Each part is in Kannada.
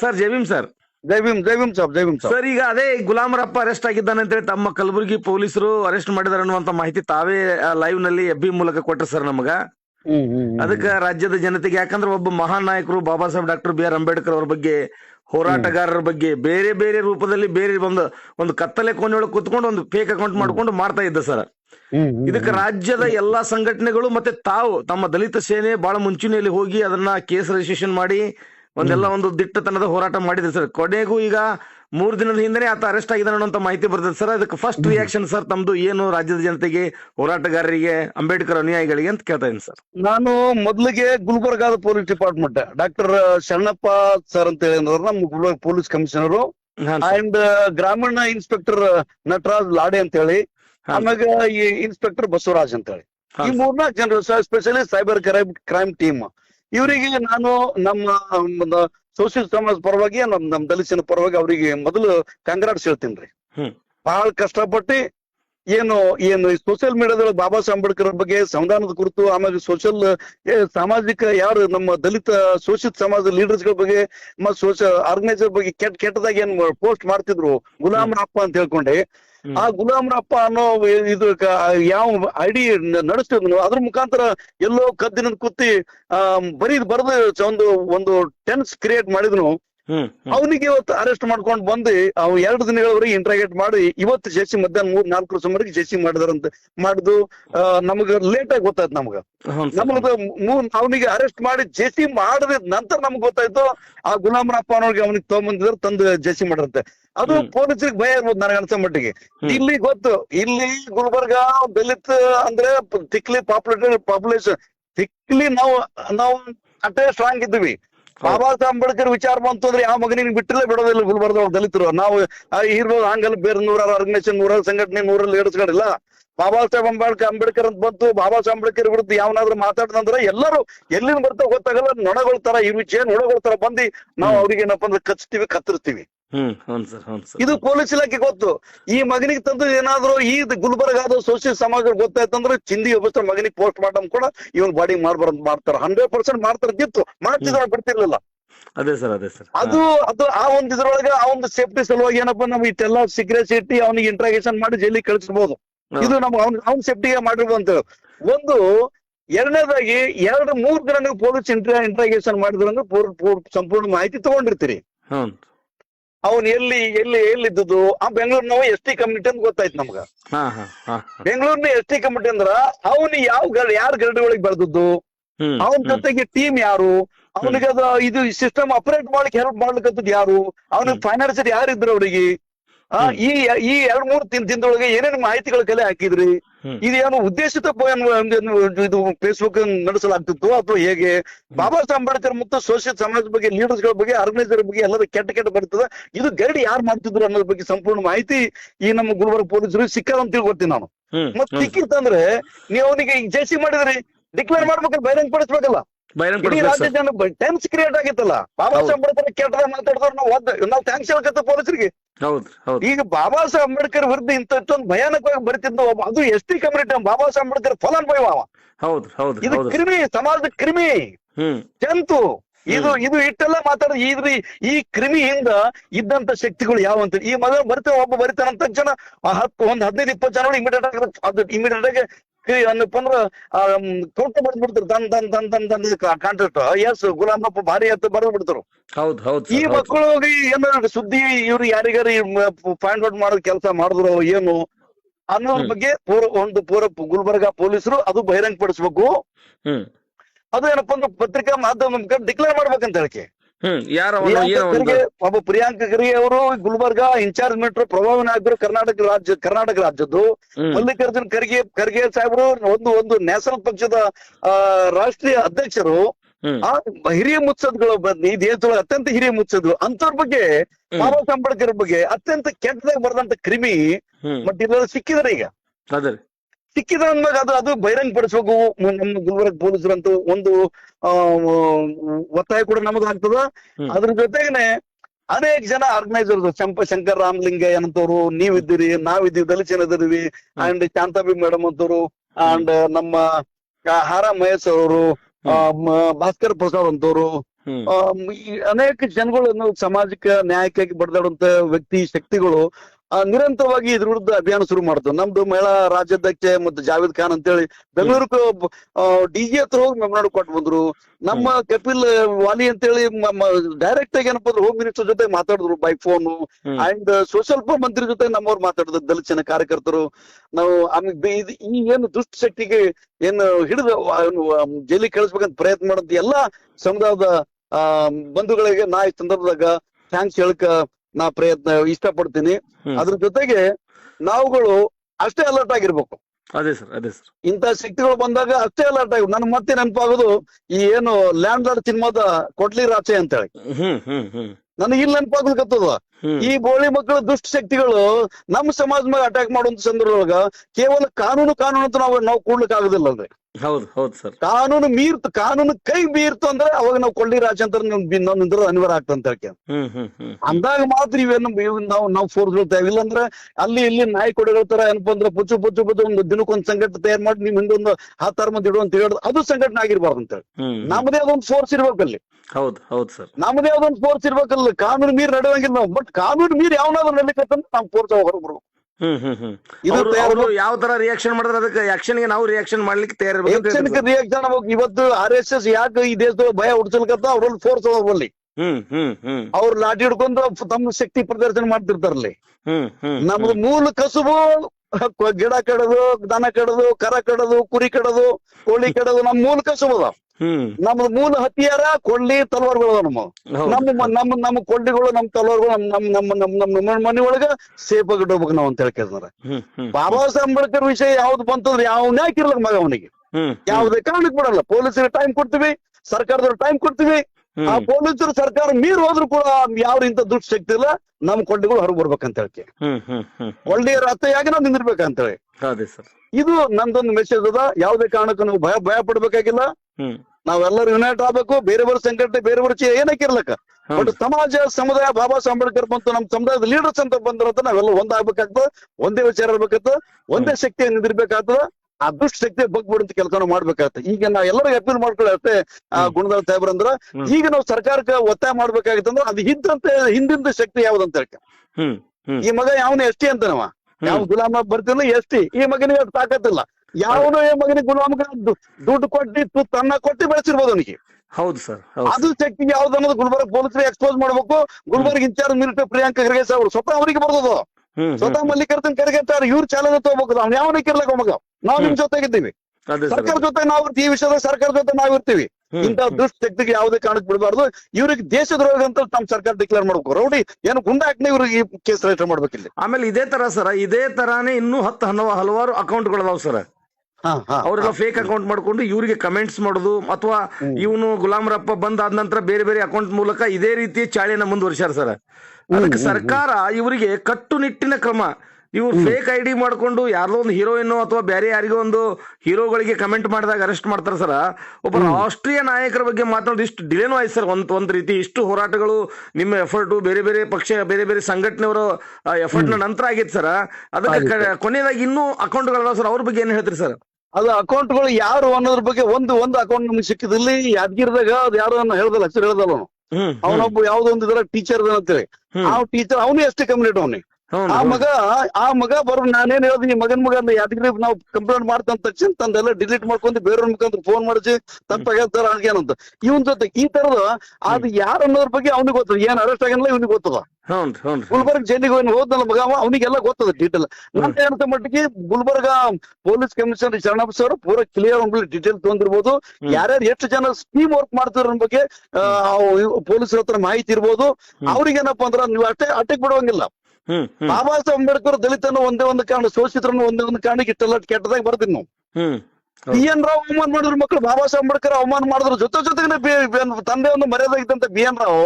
ಸರ್ ಜೈವಿಂ ಸರ್. ಜೈ ಭೀಮ್ ಜೈ ಭೀಮ್ ಸಾಬ್ ಜೈ ಭೀಮ್ ಸಾಬ್. ಸರ್ ಈಗ ಅದೇ ಗುಲಾಮರಪ್ಪ ಅರೆಸ್ಟ್ ಆಗಿದ್ದಾನೆ ಅಂತೇಳಿ ತಮ್ಮ ಕಲಬುರಗಿ ಪೊಲೀಸರು ಅರೆಸ್ಟ್ ಮಾಡಿದಾರೆ ಅನ್ನುವಂತ ಮಾಹಿತಿ ತಾವೇ ಲೈವ್ನಲ್ಲಿ ಎಫ್ ಬಿ ಮೂಲಕ ಕೊಟ್ರು ಸರ್ ನಮಗ. ಅದಕ್ಕೆ ರಾಜ್ಯದ ಜನತೆಗೆ ಯಾಕಂದ್ರೆ ಒಬ್ಬ ಮಹಾನ್ ನಾಯಕರು Baba Saheb doctor B R Ambedkar ಅವ್ರ ಬಗ್ಗೆ ಹೋರಾಟಗಾರರ ಬಗ್ಗೆ ಬೇರೆ ಬೇರೆ ರೂಪದಲ್ಲಿ ಬೇರೆ ಒಂದು ಒಂದು ಕತ್ತಲೆ ಕೋಣೆಯೊಳಗೆ ಕುತ್ಕೊಂಡು ಒಂದು ಫೇಕ್ ಅಕೌಂಟ್ ಮಾಡ್ಕೊಂಡು ಮಾಡ್ತಾ ಇದ್ದ ಸರ್. ಇದಕ್ಕೆ ರಾಜ್ಯದ ಎಲ್ಲಾ ಸಂಘಟನೆಗಳು ಮತ್ತೆ ತಾವು ತಮ್ಮ ದಲಿತ ಸೇನೆ ಬಹಳ ಮುಂಚೂಣಿಯಲ್ಲಿ ಹೋಗಿ ಅದನ್ನ ಕೇಸ್ ರಿಜಿಸ್ಟ್ರೇಷನ್ ಮಾಡಿ ಒಂದೆಲ್ಲ ಒಂದು ದಿಟ್ಟತನದ ಹೋರಾಟ ಮಾಡಿದೆ ಸರ್. ಕೊನೆಗೂ ಈಗ ಮೂರ್ ದಿನದ ಹಿಂದೆ ಆತ ಅರೆಸ್ಟ್ ಆಗಿದ್ದಾನೆ ಅನ್ನೋಂತ ಮಾಹಿತಿ ಬರ್ತದೆ ಸರ್. ಅದಕ್ಕೆ ಫಸ್ಟ್ ರಿಯಾಕ್ಷನ್ ಸರ್ ತಮ್ದು ಏನು ರಾಜ್ಯದ ಜನತೆಗೆ ಹೋರಾಟಗಾರರಿಗೆ ಅಂಬೇಡ್ಕರ್ ಅನುಯಾಯಿಗಳಿಗೆ ಅಂತ ಕೇಳ್ತಾ ಇದ್ದೀನಿ ಸರ್. ನಾನು ಮೊದಲಿಗೆ ಗುಲ್ಬರ್ಗಾದ police department doctor Sharanappa sir ಅಂತ ಹೇಳಿ ನಮ್ಮ ಗುಲ್ಬರ್ಗ ಪೊಲೀಸ್ ಕಮಿಷನರು ಅಂಡ್ ಗ್ರಾಮೀಣ ಇನ್ಸ್ಪೆಕ್ಟರ್ ನಟರಾಜ್ ಲಾಡೆ ಅಂತ ಹೇಳಿ. ಆಮ್ಯಾಗ ಈ ಇನ್ಸ್ಪೆಕ್ಟರ್ ಬಸವರಾಜ್ ಅಂತ ಹೇಳಿ. ಈ ಮೂರ್ನಾಲ್ಕು ಜನರು specially cyber crime crime team ಇವರಿಗೆ ನಾನು ನಮ್ಮ ಸೋಷಿಯಲ್ ಸಮಾಜ ಪರವಾಗಿ ನಮ್ ನಮ್ ದಲಿತನ ಪರವಾಗಿ ಅವರಿಗೆ ಮೊದಲು ಕಂಗ್ರಾಟ್ಸ್ ಹೇಳ್ತೀನಿ. ಬಹಳ ಕಷ್ಟಪಟ್ಟು ಏನು ಏನು ಸೋಷಿಯಲ್ ಮೀಡಿಯಾದಲ್ಲಿ ಬಾಬಾ ಸಾಹೇಬ್ ಅಂಬೇಡ್ಕರ್ ಬಗ್ಗೆ ಸಂವಿಧಾನದ ಕುರಿತು ಆಮೇಲೆ ಸೋಷಿಯಲ್ ಸಾಮಾಜಿಕ ಯಾರು ನಮ್ಮ ದಲಿತ ಶೋಷಿತ ಸಮಾಜದ ಲೀಡರ್ಸ್ಗಳ ಬಗ್ಗೆ ಮತ್ತೆ ಸೋಷಿಯಲ್ ಆರ್ಗನೈಸರ್ ಬಗ್ಗೆ ಕೆಟ್ಟ ಕೆಟ್ಟದಾಗಿ ಏನ್ ಪೋಸ್ಟ್ ಮಾಡ್ತಿದ್ರು ಗುಲಾಮ್ ರಾಪ್ಪ ಅಂತ ಹೇಳ್ಕೊಂಡೆ. ಆ ಗುಲಾಮರಪ್ಪ ಅನ್ನೋ ಇದು ಯಾವ ಐಡಿ ನಡೆಸ್ತಿದ್ನು ಅದ್ರ ಮುಖಾಂತರ ಎಲ್ಲೋ ಕದ್ದಿನ ಕುತ್ತಿ ಆ ಬರೀ ಬರೆದು ಒಂದು ಒಂದು ಟೆನ್ಸ್ ಕ್ರಿಯೇಟ್ ಮಾಡಿದ್ನು. ಅವನಿಗೆ ಇವತ್ತು ಅರೆಸ್ಟ್ ಮಾಡ್ಕೊಂಡು ಬಂದು ಅವ್ ಎರಡು ದಿನಗಳವರೆಗೆ ಇಂಟ್ರಾಗೇಟ್ ಮಾಡಿ ಇವತ್ತು ಜೆಸಿ ಮಧ್ಯಾಹ್ನ ಮೂರ್ ನಾಲ್ಕು ಸುಮಾರಿಗೆ ಜೆಸಿ ಮಾಡಿದಾರಂತ ಮಾಡುದು ನಮಗ ಲೇಟ್ ಆಗಿ ಗೊತ್ತಾಯ್ತು ನಮಗ. ನಮ್ದು ಮೂರ್ ಅವನಿಗೆ ಅರೆಸ್ಟ್ ಮಾಡಿ ಜೆಸಿ ಮಾಡಿದ ನಂತರ ನಮ್ಗೆ ಗೊತ್ತಾಯ್ತು ಆ ಗುಲಾಮ್ ರಪ್ಪ ಅವನಿಗೆ ತಗೊಂಬಂದಿದ್ರು ತಂದು ಜೆಸಿ ಮಾಡಿರಂತೆ ಅದು. ಪೊಲೀಸರಿಗೆ ಭಯ ಇರ್ಬೋದು ನನಗೆ ಅನ್ಸೋ ಮಟ್ಟಿಗೆ. ಇಲ್ಲಿ ಗೊತ್ತು ಇಲ್ಲಿ ಗುಲ್ಬರ್ಗ ಬೆಲಿತ್ ಅಂದ್ರೆ ತಿಕ್ಲಿ ಪಾಪ್ಯುಲೇಟೆಡ್ ಪಾಪ್ಯುಲೇಷನ್ ತಿಕ್ಲಿ ನಾವು ನಾವು ಅಷ್ಟೇ ಸ್ಟ್ರಾಂಗ್ ಇದ್ವಿ ಬಾಬಾ ಸಾಹೇಬ್ ಅಂಬೇಡ್ಕರ್ ವಿಚಾರ ಬಂತು ಅಂದ್ರೆ ಯಾವ ಮಗನಿಗೆ ಬಿಟ್ಟಿಲ್ಲ ಬಿಡೋದಿಲ್ಲ ಗುಲ್ಬರ್ಗ ದಲಿತರು. ನಾವು ಇರ್ಬೋದು ಹಂಗಲ್ಲ ಬೇರೆ ನೂರಾರು ಆರ್ಗನೈಸೇಷನ್ ನೂರಾರು ಸಂಘಟನೆ ನೂರಲ್ಲಿ ಲೀಡರ್ಸ್ಗಳಿಲ್ಲ ಬಾಬಾ ಸಾಹೇಬ್ ಅಂಬೇಡ್ಕರ್ ಅಂಬೇಡ್ಕರ್ ಅಂತ ಬಂತು ಬಾಬಾ ಸಾಹೇಬ್ ಅಂಬೇಡ್ಕರ್ ವಿರುದ್ಧ ಯಾವನಾದ್ರೂ ಮಾತಾಡ್ದಂದ್ರೆ ಎಲ್ಲರೂ ಎಲ್ಲಿಂದ ಬರ್ತಾವ ಗೊತ್ತಾಗಲ್ಲ ನೊಣಗಳ ತರ ಚೇನ್ ನೊಣಗಳ ತರ ಬಂದು ನಾವು. ಅವ್ರಿಗೆ ಏನಪ್ಪಾ ಅಂದ್ರೆ ಕಚ್ತೀವಿ ಕತ್ತರಿಸ್ತೀವಿ. ಇದು ಪೊಲೀಸ್ ಇಲಾಖೆ ಗೊತ್ತು. ಈ ಮಗನಿಗೆ ತಂದು ಏನಾದ್ರು ಈ ಗುಲ್ಬರ್ಗಾದ ಸೋಷಿಯಲ್ ಸಮಾಜ ಗೊತ್ತಾಯ್ತಂದ್ರೆ ಚಿಂದಿ ಒಬ್ಬ ಮಗನಿಗೆ ಪೋಸ್ಟ್ ಮಾಡಮ್ ಕೂಡ ಇವನ್ ಬಾಡಿ ಮಾಡ್ಬಾರ್ದು ಮಾಡ್ತಾರ. ಹಂಡ್ರೆಡ್ ಪರ್ಸೆಂಟ್ ಮಾಡ್ತಾರದಿತ್ತು ಮಾಡ್ತಿದ್ರ ಬಿಡ್ತಿರ್ಲಿಲ್ಲ. ಅದೇ ಸರ್ ಅದೇ ಸರ್. ಅದು ಅದು ಆ ಒಂದ್ ಇದ್ರೊಳಗೆ ಆ ಒಂದು ಸೇಫ್ಟಿ ಸಲುವಾಗಿ ಏನಪ್ಪಾ ನಮ್ಗೆ ಇಷ್ಟೆಲ್ಲ ಸಿಗ್ರೆಸ್ ಇಟ್ಟು ಅವನಿಗೆ ಇಂಟ್ರಾಗೇಷನ್ ಮಾಡಿ ಜೈಲಿಗೆ ಕಳಿಸ್ಬೋದು. ಇದು ನಮ್ ಅವ್ನ ಅವ್ನ ಸೇಫ್ಟಿಗೆ ಮಾಡಿರ್ಬೋದು ಒಂದು ಎರಡನೇದಾಗಿ ಎರಡು ಮೂರ್ ದಿನ ನೀವು ಪೊಲೀಸ್ ಇಂಟ್ರಾ ಇಂಟ್ರಾಗೇಷನ್ ಮಾಡಿದ್ರು ಅಂದ್ರೆ ಪೂರ್- ಪೂರ್- ಸಂಪೂರ್ಣ ಮಾಹಿತಿ ತಗೊಂಡಿರ್ತೀರಿ. ಅವನ್ ಎಲ್ಲಿ ಎಲ್ಲಿ ಎಲ್ಲಿದ್ದು ಆ ಬೆಂಗಳೂರಿನ ಎಸ್ ಟಿ ಕಮಿಟಿ ಅಂತ ಗೊತ್ತಾಯ್ತು ನಮ್ಗ. ಬೆಂಗಳೂರಿನ ಎಸ್ ಟಿ ಕಮಿಟಿ ಅಂದ್ರ ಅವನು ಯಾವ ಗರ್ ಯಾರ ಒಳಗೆ ಬೆಳೆದದ್ದು? ಅವನ ಜೊತೆಗೆ ಟೀಮ್ ಯಾರು? ಅವನಿಗೆ ಅದ ಇದು ಸಿಸ್ಟಮ್ ಆಪರೇಟ್ ಮಾಡ್ಲಿಕ್ಕೆ ಹೆಲ್ಪ್ ಮಾಡ್ಲಿಕ್ಕಂತದ್ ಯಾರು? ಅವನಿಗೆ. ಫೈನಾನ್ಸಿಯರ್ ಯಾರು ಇದ್ರು ಅವರಿಗೆ? ಈ ಈ ಎರಡ್ ಮೂರ್ ದಿನದೊಳಗೆ ಏನೇನು ಮಾಹಿತಿಗಳ ಕಲೆ ಹಾಕಿದ್ರಿ. ಇದೇನು ಉದ್ದೇಶಿತ ಇದು ಫೇಸ್ಬುಕ್ ನಡೆಸಲಾಗ್ತಿತ್ತು. ಅಥವಾ ಹೇಗೆ? ಬಾಬಾ ಸಾಹೇಬ್ ಅಂಬೇಡ್ಕರ್ ಮತ್ತು ಸೋಷಿಯಲ್ ಸಮಾಜ ಬಗ್ಗೆ ಲೀಡರ್ಸ್ಗಳ ಬಗ್ಗೆ ಆರ್ಗನೈಸರ್ ಬಗ್ಗೆ ಎಲ್ಲದ ಕೆಟ್ಟ ಕೆಟ್ಟ ಬರ್ತದೆ. ಇದು ಗೈಡ್ ಯಾರು ಮಾಡ್ತಿದ್ರು ಅನ್ನೋದ್ರ ಬಗ್ಗೆ ಸಂಪೂರ್ಣ ಮಾಹಿತಿ ಈ ನಮ್ಮ ಗುಲ್ಬರ್ಗ ಪೊಲೀಸರು ಸಿಕ್ಕದ ಅಂತ ತಿಳ್ಕೊತೀನಿ ನಾನು. ಮತ್ ಸಿಕ್ಕಿತ್ತಂದ್ರೆ ನೀವು ಅವನಿಗೆ ಜೆಸಿ ಮಾಡಿದ್ರಿ. ಡಿಕ್ಲೇರ್ ಮಾಡ್ಬೇಕಲ್ಲ ಬಹಿರಂಗ ಪಡಿಸ್ಬೇಕಲ್ಲ? ರಾಜ್ಯ ಜನ ಟೆನ್ಸ್ ಕ್ರಿಯೇಟ್ ಆಗಿತ್ತಲ್ಲ. ಬಾಬಾ. ಸಾಹೇಬ್ ಅಂಬೇಡ್ಕರ್ ಕೆಟ್ಟದ ಮಾತಾಡಿದ್ರು ನಾವು ನಾವು ಥ್ಯಾಂಕ್ಸ್ ಹೇಳ್ಕತ್ತ ಪೊಲೀಸರಿಗೆ. ಹೌದು ಹೌದು. ಈಗ ಬಾಬಾ ಸಾಹೇಬ್ ಅಂಬೇಡ್ಕರ್ ವಿರುದ್ಧ ಇಂತ ಇಷ್ಟೊಂದು ಭಯಾನಕವಾಗಿ ಬರ್ತಿದ್ದ ಒಬ್ಬ ಅದು S T community Baba Saheb Ambedkar ಫಲಾನುಭವಿ ಅವ ಹೌದು ಹೌದು ಇದು ಕ್ರಿಮಿ ಸಮಾಜದ ಕ್ರಿಮಿ. ಹ್ಮ್. ಜಂತು. ಇದು ಇದು ಇಟ್ಟೆಲ್ಲ ಮಾತಾಡ ಇದ್ರಿ ಈ ಕ್ರಿಮಿಯಿಂದ ಇದ್ದಂತ ಶಕ್ತಿಗಳು ಯಾವ ಅಂತ. ಈ ಮೊದಲು ಬರ್ತೇವೆ ಒಬ್ಬ ಬರ್ತಾನಂತ ಅಂತ ಜನ ಆ ಹತ್ತು ಒಂದ್ ಹದಿನೈದು ಇಪ್ಪತ್ತು ಜನ ಇಮಿಡಿಯೇಟ್ ಆಗಿ ಅದು ಇಮಿಡಿಯೇಟ್ ಆಗಿ ಕ್ರಿ- ಅನ್ನಪ್ಪ ಅಂದ್ರ ಕೌಂಟ ಬರೆದು ಬಿಡ್ತಾರೆ ತನ್ ದನ್ ದನ್ ದನ್ ತನ್ ಕಾಂಟ್ರಾಕ್ಟ್ ಎಸ್ ಗುಲಾಮಪ್ಪ ಭಾರಿ ಎತ್ತ ಬರೆದು ಬಿಡ್ತಾರ ಹೌದ್ ಹೌದ್ ಈ ಮಕ್ಕಳು ಏನಾದ್ರು ಸುದ್ದಿ ಇವ್ರು ಯಾರಿಗಾರ ಫೈಂಡ್ ಔಟ್ ಮಾಡೋದ್ ಕೆಲಸ ಮಾಡಿದ್ರು ಏನು? ಅನ್ನೋದ್ರ ಬಗ್ಗೆ ಪೂರ ಒಂದು ಪೂರ ಗುಲ್ಬರ್ಗ ಪೊಲೀಸರು ಅದು ಬಹಿರಂಗ ಪಡಿಸ್ಬೇಕು ಹ್ಮ್. ಅದು ಏನಪ್ಪಾ ಅಂದ್ರೆ ಪತ್ರಿಕಾ ಮಾಧ್ಯಮ ಡಿಕ್ಲೇರ್ ಮಾಡ್ಬೇಕಂತ ಹೇಳಕ್ಕೆ ಹ್ಮ್ ಯಾರ ಅವನು ಪ್ರಿಯಾಂಕ ಖರ್ಗೆ ಒಬ್ಬ ಪ್ರಿಯಾಂಕ ಖರ್ಗೆ ಅವರು ಗುಲ್ಬರ್ಗ ಇನ್ಚಾರ್ಜ್ ಮೆಟ್ರೋ ಪ್ರಭಾವ ನಾಯ್ಕರು ಕರ್ನಾಟಕ ರಾಜ್ಯ ಕರ್ನಾಟಕ ರಾಜ್ಯದ್ದು. ಮಲ್ಲಿಕಾರ್ಜುನ್ ಖರ್ಗೆ ಖರ್ಗೆ ಸಾಹೇಬರು ಒಂದು ಒಂದು ನ್ಯಾಷನಲ್ ಪಕ್ಷದ ರಾಷ್ಟ್ರೀಯ ಅಧ್ಯಕ್ಷರು. ಆ ಹಿರಿಯ ಮುತ್ಸದ್ಗಳು ಬಂದ್ ಈ ದೇಶದೊಳಗೆ ಅತ್ಯಂತ ಹಿರಿಯ ಮುತ್ಸದ್ಗಳು. ಅಂತವ್ರ ಬಗ್ಗೆ. ಬಾಬಾ ಸಾಹೇಬ್ ಬಗ್ಗೆ ಅತ್ಯಂತ ಕೆಟ್ಟದಾಗ ಬರೆದಂತ ಕ್ರಿಮಿ ಬಟ್ ಇದೆಲ್ಲ ಸಿಕ್ಕಿದ್ರೆ ಈಗ. ಸಿಕ್ಕಿದ ಅಂದಾಗ ಅದು ಅದು ಬಹಿರಂಗ ಪಡಿಸ್ಬೇಕು. ನಮ್ಮ ಗುಲ್ಬರ್ಗ ಪೊಲೀಸರಂತೂ ಒಂದು ಆ ಒತ್ತಾಯ ಕೂಡ ನಮಗಾಗ್ತದ ಆಗ್ತದ. ಅದ್ರ ಜೊತೆಗನೆ ಅನೇಕ ಜನ ಆರ್ಗನೈಸರ್ ಚಂಪ ಶಂಕರ್ ರಾಮಲಿಂಗಯ್ಯ ಅಂತವ್ರು ನೀವಿದ್ದೀರಿ ನಾವಿದ್ದೀವಿ ದಲಿತ ಇದ್ದೀವಿ ಅಂಡ್ ಶಾಂತಾಬಿ ಮೇಡಮ್ ಅಂತವ್ರು ಅಂಡ್ ನಮ್ಮ ಹಾರ ಮಹೇಶ್ ಅವರು ಭಾಸ್ಕರ್ ಪ್ರಸಾದ್ ಅಂತವ್ರು ಅನೇಕ ಜನಗಳು ಸಮಾಜಕ್ಕೆ ನ್ಯಾಯಕ್ಕಾಗಿ ಬಡದಾಡುವಂತ ವ್ಯಕ್ತಿ ಶಕ್ತಿಗಳು ನಿರಂತರವಾಗಿ ಇದ್ರ ವಿರುದ್ಧ ಅಭಿಯಾನ ಶುರು ಮಾಡ್ತಾರೆ ನಮ್ದು ಮಹಿಳಾ ರಾಜ್ಯಾಧ್ಯಕ್ಷೆ ಮತ್ತು ಜಾವೇದ್ ಖಾನ್ ಅಂತೇಳಿ ಬೆಂಗಳೂರು ಡಿಜೆ ಹತ್ರ ಹೋಗಿ ಮೆಮೊರಾಂಡ್ ಕೊಟ್ಟು ಬಂದ್ರು. ನಮ್ಮ ಕಪಿಲ್ ವಾಲಿ ಅಂತೇಳಿ ಡೈರೆಕ್ಟ್ ಆಗಿ ಏನಪ್ಪ ಅಂದ್ರೆ ಹೋಮ್ ಮಿನಿಸ್ಟರ್ ಜೊತೆ ಮಾತಾಡಿದ್ರು ಬೈ ಫೋನ್ ಅಂಡ್ ಸೋಷಿಯಲ್ ಮಂತ್ರಿ ಜೊತೆ ನಮ್ಮವ್ರು ಮಾತಾಡಿದ್ರು ದಲಿತ ಜನ ಕಾರ್ಯಕರ್ತರು. ನಾವು ಆಮೇಲೆ ಈ ಏನು ದುಷ್ಟ ಶಕ್ತಿಗೆ ಏನು ಹಿಡಿದು ಜೈಲಿಗೆ ಕಳಿಸ್ಬೇಕಂತ ಪ್ರಯತ್ನ ಮಾಡಂತ ಎಲ್ಲಾ ಸಮುದಾಯದ ಆ ಬಂಧುಗಳಿಗೆ ನಾ ಈ ಸಂದರ್ಭದಾಗ ಥ್ಯಾಂಕ್ಸ್ ಹೇಳಕ ನಾ ಪ್ರಯತ್ನ ಇಷ್ಟಪಡ್ತೀನಿ. ಅದ್ರ ಜೊತೆಗೆ ನಾವುಗಳು ಅಷ್ಟೇ ಅಲರ್ಟ್ ಆಗಿರ್ಬೇಕು. ಅದೇ ಸರ್ ಅದೇ ಸರ್. ಇಂತ ಶಕ್ತಿಗಳು ಬಂದಾಗ ಅಷ್ಟೇ ಅಲರ್ಟ್ ಆಗಿ ನನ್ ಮತ್ತೆ ನೆನಪಾಗೋದು ಈ ಏನು ಲ್ಯಾಂಡ್ ಲಾರ್ಡ್ ಸಿನಿಮಾದ ಕೊಟ್ಲಿ ರಾಚೆ ಅಂತ ಹೇಳಿ ನನಗೆ ಇಲ್ಲಿ ನೆನಪಾಗ್ಲಿಕ್ಕತ್ತದ ಈ ಬೋಳಿ ಮಕ್ಕಳು ದುಷ್ಟ ಶಕ್ತಿಗಳು ನಮ್ಮ ಸಮಾಜ ಮೇಲೆ ಅಟ್ಯಾಕ್ ಮಾಡುವಂತ ಸಂದರ್ಭದೊಳಗ ಕೇವಲ ಕಾನೂನು ಕಾನೂನು ಅಂತ ನಾವು ನಾವು ಕೂಡ್ಲಿಕ್ಕೆ ಆಗುದಿಲ್ಲ ಅಲ್ರಿ. ಹೌದು ಹೌದು ಸರ್. ಕಾನೂನು ಮೀರ್ತು ಕಾನೂನು ಕೈ ಮೀರ್ತು ಅಂದ್ರೆ ಅವಾಗ ನಾವು ಕೊಳ್ಳಿ ರಾಜ ಅಂತ ನಾವು ನಿಂದ್ರ ಅನಿವಾರ್ಯ ಆಗ್ತಂತ ಹೇಳ್ಕೆ. ಅಂದಾಗ ಮಾತ್ರ ಇವೇನು ಇವ್ ನಾವು ನಾವು ಫೋರ್ಸ್ ಬೀಳ್ತೇವೆ. ಇಲ್ಲಾಂದ್ರೆ ಅಲ್ಲಿ ಇಲ್ಲಿ ನಾಯಿ ಕೊಡಗಳ ತರ ಏನಪ್ಪಾ ಅಂದ್ರೆ ಪುಚ್ಚು ಪುಚ್ಚು ಪುಚ್ಚು ಒಂದು ದಿನಕ್ಕೊಂದು ಸಂಘಟನೆ ತಯಾರು ಮಾಡಿ ನಿಮ್ ಹಿಂದೊಂದು ಹತ್ತಾರು ಮಂದಿ ಇಡು ಅಂತ ಹೇಳೋದು ಅದು ಸಂಘಟನೆ ಆಗಿರ್ಬಾರ್ದು ಅಂತ ಹೇಳಿ ನಮ್ದೇ ನಮ್ಮದೇ ಅದೊಂದು ಫೋರ್ಸ್ ಇರ್ಬೇಕಲ್ಲಿ ಹೌದು ಹೌದು ಸರ್. ನಮ್ಮದೇ ಅದೊಂದು ಫೋರ್ಸ್ ಇರ್ಬೇಕಲ್ಲ ಕಾನೂನು ಮೀರ್ ನಡೆಯಂಗಿಲ್ಲ ನಾವು. ಬಟ್ ಕಾನೂನು ಮೀರ್ ಯಾವನಾದ್ರೂ ನಡೀಕತ್ತಂತ ನಮ್ ಫೋರ್ಸ್ ಹೊರಗೆ ಬರ್ಬೇಕು. ಹ್ಮ್ ಹ್ಮ್ ಹ್ಮ್. ಇದು ಅವ್ರು ತಯಾರು ಅವ್ರು ಯಾವ ತರ ರಿಯಾಕ್ಷನ್ ಮಾಡಿದ್ರೆ ಅದಕ್ಕೆ ಆಕ್ಷನ್ಗೆ ನಾವು ರಿಯಾಕ್ಷನ್ ಮಾಡ್ಲಿಕ್ಕೆ ತಯಾರಿರ್ಬೇಕು ರಿಯಾಕ್ಷನ್ ಆಗ್ಬೇಕು. ಇವತ್ತು ಆರ್ ಎಸ್ ಎಸ್ ಯಾಕೆ ಈ ದೇಶದೊಳಗೆ ಭಯ ಹುಡ್ಸಲ್ಕತ್ತ ಅವ್ರಲ್ಲಿ ಫೋರ್ಸ್ ಅವ್ರಲ್ಲಿ ಹ್ಮ್ ಹ್ಮ್ ಹ್ಮ್. ಅವ್ರು ಲಾಠಿ ಹಿಡ್ಕೊಂಡು ತಮ್ಮ ಶಕ್ತಿ ಪ್ರದರ್ಶನ ಮಾಡ್ತಿರ್ತಾರಲ್ಲಿ. ಹ್ಮ್ ಹ್ಮ್ ನಮ್ದು ಮೂಲ ಕಸುಬು ಕ- ಗಿಡ ಕಡದು ದನ ಕಡದು ಕರ ಕಡದು ಕುರಿ ಕಡದು ಕೋಳಿ ಕಡದು ನಮ್ ಮೂಲ ಕಸುಬು ಅದ ಹ್ಮ್ ನಮ್ದು ಮೂಲ ಹತಿಯಾರ ಕೊಳ್ಳಿ ತಲವಾರ್ಗಳು ನಮ್ಮ. ನಮ್ ನಮ್ಮ ನಮ್ ನಮ್ಮ ನಮ್ಮ ಕೊಳ್ಳಿಗಳು ನಮ್ ತಲವಾರ್ಗಳು ನಮ್ ನಮ್ ನಮ್ಮ ನಮ್ ನಮ್ ನಮ್ಮ ಮನೆ ಒಳಗ ಸೇಫ್ ಆಗಿ ಇಡಬೇಕು ನಾವು ಅಂತ ಹೇಳಿ ಬಾಬಾ ಸಾಹೇಬ್ ಅಂಬೇಡ್ಕರ್ ವಿಷಯ ಯಾವ್ದು ಬಂತಂದ್ರೆ ಯಾವನೇ ಹಾಕಿರ್ಲಕ್ ಮಗ ಅವನಿಗೆ. ಯಾವ್ದೇ ಕಾರಣಕ್ಕೆ ಬಿಡಲ್ಲ. ಪೊಲೀಸರಿಗೆ ಟೈಮ್ ಕೊಡ್ತೀವಿ ಸರ್ಕಾರದವ್ರು ಟೈಮ್ ಕೊಡ್ತೀವಿ. ಆ ಪೊಲೀಸರು ಸರ್ಕಾರ ಮೀರ್ ಹೋದ್ರು ಕೂಡ ಯಾವ ಇಂತ ದುಡ್ಡು ಶಕ್ತಿ ಇಲ್ಲ. ನಮ್ ಕೊಂಡಿಗಳು ಹೊರಗೆ ಬರ್ಬೇಕಂತ ಹೇಳಿ ಒಳ್ಳೆಯ ರಸ್ತೆಯಾಗಿ ನಾವು ನಿಂದಿರ್ಬೇಕಂತ ಹೇಳಿ. ಇದು ನಂದೊಂದು ಮೆಸೇಜ್ ಅದ. ಯಾವ್ದೇ ಕಾರಣಕ್ಕೂ ನಾವು ಭಯ ಭಯ ಪಡ್ಬೇಕಾಗಿಲ್ಲ ನಾವೆಲ್ಲರೂ ಯುನೈಟ್ ಆಗ್ಬೇಕು ಬೇರೆ ಬೇರೆ ಸಂಘಟನೆ ಬೇರೆ ಬೇರೆ ಚೇ- ಏನಕ್ಕೆ ಇರ್ಲಕ್ಕ? ಬಟ್ ಸಮಾಜ ಸಮುದಾಯ ಬಾಬಾ ಸಾಹೇಬ್ ಅಂಬೇಡ್ಕರ್ ಬಂತು ನಮ್ಮ ಸಮುದಾಯದ ಲೀಡರ್ಸ್ ಅಂತ ಬಂದ್ರಂತ ನಾವೆಲ್ಲ ಒಂದಾಗ್ಬೇಕಾಗ್ತದ ಒಂದೇ ವಿಚಾರ ಇರ್ಬೇಕಾಗ್ತದ ಒಂದೇ ಶಕ್ತಿ ನಿಂದಿರ್ಬೇಕಾಗ್ತದ ಆ ದುಷ್ಟ ಶಕ್ತಿ ಬಗ್ಬಿಡುವಂತ ಕೆಲಸ ಮಾಡ್ಬೇಕಾಗ್ತದೆ ಈಗ ನಾವ್ ಎಲ್ಲರಿಗೂ ಅಪೀಲ್ ಮಾಡ್ಕೊಳ್ಳಿ ಅಷ್ಟೇ ಆ. ಸಾಹೇಬ್ರಂದ್ರ ಸಾಹೇಬ್ರ ಅಂದ್ರ ಈಗ ನಾವು ಸರ್ಕಾರಕ್ಕೆ ಒತ್ತಾಯ ಮಾಡ್ಬೇಕಾಗಿತ್ತಂದ್ರ ಅದು ಹಿಂದಂತೆ ಹಿಂದಿಂದ ಶಕ್ತಿ ಯಾವ್ದಂತ ಹೇಳ್ಕ ಈ ಮಗ ಯಾವನ ಎಷ್ಟಿ ಅಂತ ನಾವ ಯಾವ ಗುಲಾಮ ಬರ್ತಿಲ್ಲ ಎಷ್ಟಿ ಈ ಮಗನಿಗೆ ಅದು ತಾಕತ್ತಿಲ್ಲ. ಯಾವನೋ ಏ ಮಗನಿಗೆ ಗುಲಾಮಗ ದುಡ್ಡು ಕೊಟ್ಟಿ ತನ್ನ ಕೊಟ್ಟು ಬೆಳೆಸಿರ್ಬೋದು ಅವನಿಗೆ. ಹೌದು ಸರ್ ಅದು ಶಕ್ತಿಗೆ ಯಾವ್ದು ಅನ್ನೋದು ಗುಲ್ಬರ್ಗ ಪೊಲೀಸರು ಎಕ್ಸ್ಪೋಸ್ ಮಾಡ್ಬೇಕು. ಗುಲ್ಬರ್ಗ ಇನ್ಚಾರ್ಜ್ ಮಿಲಿಟರಿ ಪ್ರಿಯಾಂಕ ಖರ್ಗೆ ಅವರು. ಸ್ವತಃ ಅವರಿಗೆ ಬರ್ತದ ಸ್ವತಃ ಮಲ್ಲಿಕಾರ್ಜುನ್ ಖರ್ಗೆ ಅಂತಾರೆ ಇವ್ರ ಚಾಲನೆ ತಗೋಬೇಕು. ಅವ್ನು ಯಾವ ಇರ್ಲಕ್ಕ ಮಗ ನಾವ್ ನಿಮ್ ಜೊತೆ ಇದ್ದೀವಿ ಸರ್ ಸರ್ಕಾರ ಜೊತೆ ನಾವು ಈ ವಿಷಯದಾಗ ಸರ್ಕಾರ ಜೊತೆ ನಾವ್ ಇರ್ತೀವಿ. ಇಂತ ದುಷ್ಟ ಶಕ್ತಿಗೆ ಯಾವುದೇ ಕಾರಣಕ್ಕೆ ಬಿಡಬಾರ್ದು. ಇವ್ರಿಗೆ ದೇಶದ್ರೋಹ ಅಂತ ತಮ್ಮ ಸರ್ಕಾರ ಡಿಕ್ಲೇರ್ ಮಾಡ್ಬೇಕು. ರೌಡಿ ಏನು ಗುಂಡ ಹಾಕ್ನೆ ಇವ್ರಿಗೆ ಈ ಕೇಸ್ ರಿಜಿಸ್ಟರ್ ಮಾಡ್ಬೇಕಿಲ್ಲ. ಆಮೇಲೆ ಇದೇ ತರ ಸರ್ ಇದೇ ತರಾನೇ ಇನ್ನೂ ಹತ್ತು ಹಲವಾರು ಹಲವಾರು ಅಕೌಂಟ್ಗಳು ಅದಾವ ಸರ್. ಅವರೆಲ್ಲ ಫೇಕ್ ಅಕೌಂಟ್ ಮಾಡ್ಕೊಂಡು ಇವರಿಗೆ ಕಮೆಂಟ್ಸ್ ಮಾಡೋದು ಅಥವಾ ಇವನು ಗುಲಾಮರಪ್ಪ ಬಂದ್ ಆದ ನಂತರ ಬೇರೆ ಬೇರೆ ಅಕೌಂಟ್ ಮೂಲಕ ಇದೇ ರೀತಿ ಚಾಳಿಯನ್ನ ಮುಂದುವರಿಸ್ಯಾರ ಸರ್ ಅದಕ್ಕೆ ಸರ್ಕಾರ ಇವರಿಗೆ ಕಟ್ಟುನಿಟ್ಟಿನ ಕ್ರಮ. ಇವ್ರು ಫೇಕ್ ಐ ಡಿ ಮಾಡ್ಕೊಂಡು ಯಾರದೋ ಒಂದು ಹೀರೋಯಿನ್ ಅಥವಾ ಬೇರೆ ಯಾರಿಗೋ ಒಂದು ಹೀರೋಗಳಿಗೆ ಕಮೆಂಟ್ ಮಾಡಿದಾಗ ಅರೆಸ್ಟ್ ಮಾಡ್ತಾರೆ ಸರ್ ಒಬ್ಬ ರಾಷ್ಟ್ರೀಯ ನಾಯಕರ ಬಗ್ಗೆ ಮಾತನಾಡೋದು ಇಷ್ಟು ಡಿಲೇನೂ ಆಯ್ತು ಸರ್ ಒಂದ್ ಒಂದ್ ರೀತಿ ಇಷ್ಟು ಹೋರಾಟಗಳು ನಿಮ್ಮ ಎಫರ್ಟ್ ಬೇರೆ ಬೇರೆ ಪಕ್ಷ ಬೇರೆ ಬೇರೆ ಸಂಘಟನೆಯವರ ಎಫರ್ಟ್ನ ನಂತರ ಆಗಿತ್ತು ಸರ್ ಅದಕ್ಕೆ ಕೊನೆಯದಾಗಿ ಇನ್ನೂ ಅಕೌಂಟ್ಗಳಲ್ಲ ಸರ್ ಅವ್ರ ಬಗ್ಗೆ ಏನ್ ಹೇಳ್ತೀರಿ ಸರ್ ಅದು ಅಕೌಂಟ್ಗಳು ಯಾರು ಅನ್ನೋದ್ರ ಬಗ್ಗೆ ಒಂದು ಒಂದು ಅಕೌಂಟ್ ನಮ್ಗೆ ಸಿಕ್ಕಿದಲ್ಲಿ ಯಾದಗಿರಿದಾಗ ಅದು ಯಾರು ಅನ್ನೋ ಹೇಳ್ದಲ್ಲ ಹೆಸರು ಹೇಳ್ದಲ್ಲ ಅವನೊಬ್ಬ ಯಾವ್ದೋ ಒಂದು ಇದ್ರ ಟೀಚರ್ ಅಂತೇಳಿ. ಆ ಟೀಚರ್ ಅವನು ಎಷ್ಟೇ ಕಮ್ಯುನಿಟಿ ಅವನೇ. ಆ. ಮಗ ಆ ಮಗ ಬರೋ ನಾನೇನ್ ಹೇಳ್ದು ಈ ಮಗನ್ ಮಗ ಅಂದ್ರೆ ಯಾದಗಿರಿ ನಾವು ಕಂಪ್ಲೇಂಟ್ ಮಾಡ್ತಂತ ತಕ್ಷಣ ತಂದೆಲ್ಲ ಡಿಲೀಟ್ ಮಾಡ್ಕೊಂಡು ಬೇರೆಯವ್ರ ಮುಖಾಂತರ ಫೋನ್ ಮಾಡಿಸಿ ತಪ್ಪಾಗ್ಯಾರ ಹಾಗೇನಂತ ಇವನ್ ಜೊತೆ ಈ ತರದ ಅದು ಯಾರು ಅನ್ನೋದ್ರ ಬಗ್ಗೆ ಅವ್ನಿಗೆ ಗೊತ್ತದ? ಏನ್ ಅರೆಸ್ಟ್ ಆಗಿಲ್ಲ ಇವ್ನಿಗೆ ಗೊತ್ತದ? ಗುಲ್ಬರ್ಗ ಜೈಲಿಗೆ ಹೋಗಿ ಹೋದ್ನಲ್ಲ ಮಗ ಅವ ಅವನಿಗೆಲ್ಲ ಗೊತ್ತದ ಡೀಟೇಲ್ ನನ್ನ ಏನಂತ ಮಟ್ಟಿಗೆ Gulbarga police commissioner Sharanappa sir ಪೂರ ಕ್ಲಿಯರ್ ಡೀಟೇಲ್ ತೊಂದಿರ್ಬೋದು. ಹ್ಮ್. ಯಾರ್ಯಾರು ಎಷ್ಟು ಜನ ಸ್ಕೀಮ್ ವರ್ಕ್ ಮಾಡ್ತಿರೋ ಬಗ್ಗೆ ಪೊಲೀಸರ ಹತ್ರ ಮಾಹಿತಿ ಇರ್ಬೋದು. ಅವ್ರಿಗೇನಪ್ಪ ಅಂದ್ರ ನೀವು ಅಷ್ಟೇ ಅಟ್ಟಕ್ಕೆ ಬಿಡುವಂಗಿಲ್ಲ. ಬಾಬಾ ಸಾಹೇಬ್ ಅಂಬೇಡ್ಕರ್ ದಲಿತನ ಒಂದೇ ಒಂದು ಕಾರಣ ಶೋಷಿತರನ್ನು ಒಂದೇ ಒಂದು ಕಾರಣಕ್ಕೆ ಇಟ್ಟೆಲ್ಲ ಕೆಟ್ಟದಾಗ ಬರ್ತೀನಿ ನಾವು. ಬಿ ಎನ್ ರಾವ್ ಅವಮಾನ ಮಾಡಿದ್ರು ಮಕ್ಕಳು ಬಾಬಾ ಸಾಹೇಬ್ ಅಂಬೇಡ್ಕರ್ ಅವಮಾನ ಮಾಡಿದ್ರು. ಜೊತೆ ಜೊತೆಗೆ ತಂದೆ ಒಂದು ಮರ್ಯಾದೆ ಇದ್ದಂತ ಬಿ ಎನ್ ರಾವ್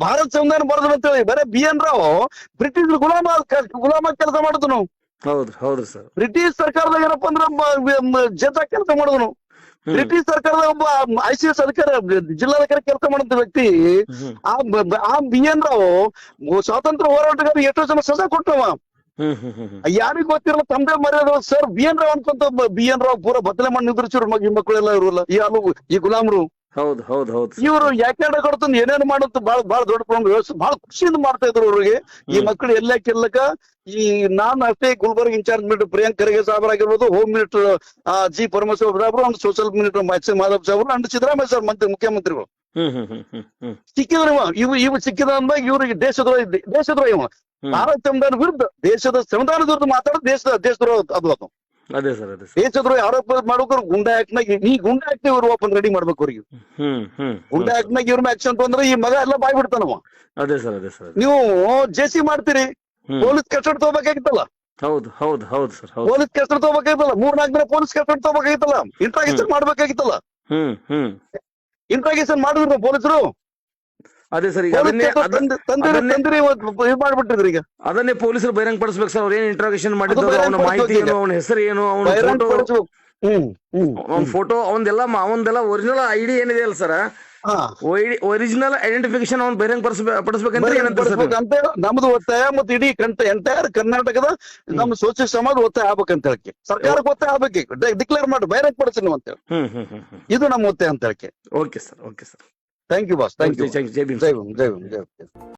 ಭಾರತ ಸಂವಿಧಾನ ಅಂತ ಹೇಳಿ ಬರೇ ಬಿ ಎನ್ ರಾವ್ ಬ್ರಿಟಿಷ್ ಗುಲಾಮ ಗುಲಾಮ ಕೆಲಸ ಮಾಡಿದ್ನು ಹೌದು ಹೌದು ಸರ್. ಬ್ರಿಟಿಷ್ ಸರ್ಕಾರದಾಗ ಏನಪ್ಪಾ ಅಂದ್ರ ಜೇತ ಕೆಲಸ ಮಾಡಿದ್ನು ಹ್ಮ್. ಬ್ರಿಟಿಷ್ ಸರ್ಕಾರದ ಒಬ್ಬ ಐ ಸಿ ಎಸ್ ಅಧಿಕಾರಿ ಜಿಲ್ಲಾಧಿಕಾರಿ ಕೆಲಸ ಮಾಡಿದ ವ್ಯಕ್ತಿ ಆ ಬ- ಎನ್ ರಾವ್ ಸ್ವಾತಂತ್ರ್ಯ ಹೋರಾಟಗಾರ ಎಷ್ಟೋ ಜನ ಸಜಾ ಕೊಟ್ಟವ ಯಾರಿಗ ಗೊತ್ತಿರಲ್ಲ ತಂದೆ ಮರ್ಯಾದ ಸರ್ ಬಿ ಎನ್ ರಾವ್ ಅನ್ಕೊಂತ ಬಿ ಎನ್ ರಾವ್ ಪೂರ ಬದಲೆ ಮಾಡಿ ನಿಂದ್ರಿಸಿರು ಮಗ ಈ ಮಕ್ಕಳೆಲ್ಲ ಇರಲ್ಲ ಈ ಅಲು ಈ ಗುಲಾಮರು. ಹೌದು ಹೌದು ಹೌದು. ಇವರು ಯಾಕೆ ಕೊಡ್ತಂದ್ ಏನೇನು ಮಾಡುತ್ತ ಬಾಳ ಬಹಳ ದೊಡ್ಡ ಪ್ರಮಾಣ ವ್ಯವಸ್ಥೆ ಬಹಳ ಖುಷಿಯಿಂದ ಮಾಡ್ತಾ ಇದ್ರು ಅವ್ರಿಗೆ ಈ. ಮಕ್ಕಳು ಎಲ್ಲ ಕೆಲ್ಲಕ ಈ ನಾನ್ ಅಷ್ಟೇ ಗುಲ್ಬರ್ಗ ಇನ್ಚಾರ್ಜ್ ಮಿನಿಸ್ಟರ್ ಪ್ರಿಯಾಂಕ್ ಖರ್ಗೆ ಸಾಹೇಬರಾಗಿರ್ಬೋದು ಹೋಮ್ ಮಿನಿಸ್ಟರ್ ಜಿ ಪರಮೇಶ್ವರ್ ಸಾಹೇಬರು ಅಂಡ್ ಸೋಷಿಯಲ್ ಮಿನಿಸ್ಟರ್ ಮತ್ಸ್ಯ ಮಾಧವ್ ಸಾಹೇಬರು ಅಂಡ್ ಸಿದ್ದರಾಮಯ್ಯ ಸರ್ ಮಂತ್ರಿ ಮುಖ್ಯಮಂತ್ರಿಗಳು ಸಿಕ್ಕಿದ್ರವ ಸಿಕ್ಕಿದ್ರು ಇವ ಇವು ಇವು ಸಿಕ್ಕಿದ ಅಂದಾಗ ಇವ್ರಿಗೆ ದೇಶದ್ರೋಹ ದೇಶದ್ರೋಹ ಇವ. ಭಾರತ ಸಂವಿಧಾನ ವಿರುದ್ಧ ದೇಶದ ಸಂವಿಧಾನದ ವಿರುದ್ಧ ಮಾತಾಡೋದು ದೇಶದ ದೇಶದ್ರೋಹ ಅದು ಅದು ಅದೇ ಸರ್ ಅದೇ ಸರ್. ಆರೋಪ ಮಾಡ್ಬೇಕು ಗುಂಡಾ ಆಕ್ಟ್ ನಾಗ ಈ ಗುಂಡಾ ಆಕ್ಟ್ ಇವ್ರು ಓಪನ್ ರೆಡಿ ಮಾಡ್ಬೇಕು ಅವ್ರಿಗೆ. ಹ್ಮ್ ಹ್ಮ್ ಗುಂಡಾ ಆಕ್ಟ್ ನಾಗ ಇವ್ರ ಆಕ್ಷನ್ ತೊಂದ್ರೆ ಈ ಮಗ ಎಲ್ಲ ಬಾಯ್ ಬಿಡ್ತಾನವ. ಅದೇ ಸರ್ ಅದೇ ಸರ್ ನೀವು ಜೆಸಿ ಮಾಡ್ತೀರಿ. ಪೊಲೀಸ್ ಕಸ್ಟಡಿ ತಗೋಬೇಕಾಗಿತ್ತಲ್ಲ? ಹೌದು ಹೌದು ಹೌದು ಸರ್ ಹೌದು. ಪೊಲೀಸ್ ಕಸ್ಟಡಿ ತಗೋಬೇಕಾಗಿತ್ತಲ್ಲ? ಮೂರ್ ನಾಲ್ಕು ದಿನ ಪೊಲೀಸ್ ಕಸ್ಟಡಿ ತಗೋಬೇಕಾಗಿತ್ತಲ್ಲ? ಇಂಟ್ರಾಗೇಷನ್ ಮಾಡ್ಬೇಕಾಗಿತ್ತಲ್ಲ? ಹ್ಮ್ ಹ್ಮ್. ಇಂಟ್ರಾಗೇಷನ್ ಮಾಡಿದ್ರು ಪೊಲೀಸರು? ಅದೇ ಸರ್ ಈಗ ಅದನ್ನೇ ತಂದಿರಿ ಇದು ಮಾಡ್ಬಿಟ್ಟಿದ್ರಿ ಈಗ. ಅದನ್ನೇ ಪೊಲೀಸರು ಬಹಿರಂಗ ಪಡಿಸ್ಬೇಕು ಸರ್ ಅವ್ರು ಏನ್ ಇಂಟ್ರಾಗೇಷನ್ ಮಾಡಿದ್ರು ಅವನ ಮಾಹಿತಿ ಏನು ಅವನ ಹೆಸರು ಏನು ಅವನ ಅವ್ನ ಫೋಟೋ ಅವಂದೆಲ್ಲ ಅವಂದೆಲ್ಲ ಒರಿಜಿನಲ್ ಐಡಿ ಏನಿದೆ ಅಲ್ಲ ಸರ್? ಒರಿಜಿನಲ್ ಐಡೆಂಟಿಫಿಕೇಶನ್ ಅವ್ನು ಬಹಿರಂಗ ಪಡಿಸ್ಬೇಕಂತ ನಮ್ದು ಒತ್ತಾಯ ಮತ್ತೆ ಇಡೀ ಕಂಟ ಎಂಟೈರ್ ಕರ್ನಾಟಕದ ನಮ್ಮ ಸೋಚಿ ಸಮಾಜ ಒತ್ತಾಯ ಆಗ್ಬೇಕಂತ ಹೇಳಕ್ಕೆ. ಸರ್ಕಾರಕ್ಕೆ ಒತ್ತಾಯ ಆಗ್ಬೇಕು. ಡಿಕ್ಲೇರ್ ಮಾಡಿ ಬಹಿರಂಗ ಪಡಿಸಿ ನೀವು ಅಂತ ಹೇಳಿ. ಇದು ನಮ್ಮ ಒತ್ತಾಯ ಅಂತ ಹೇಳಕ್ಕೆ. Okay sir okay sir. Thank you boss thank you Jai Jai Bhim Jai Bhim Jai Bhim Jai Bhim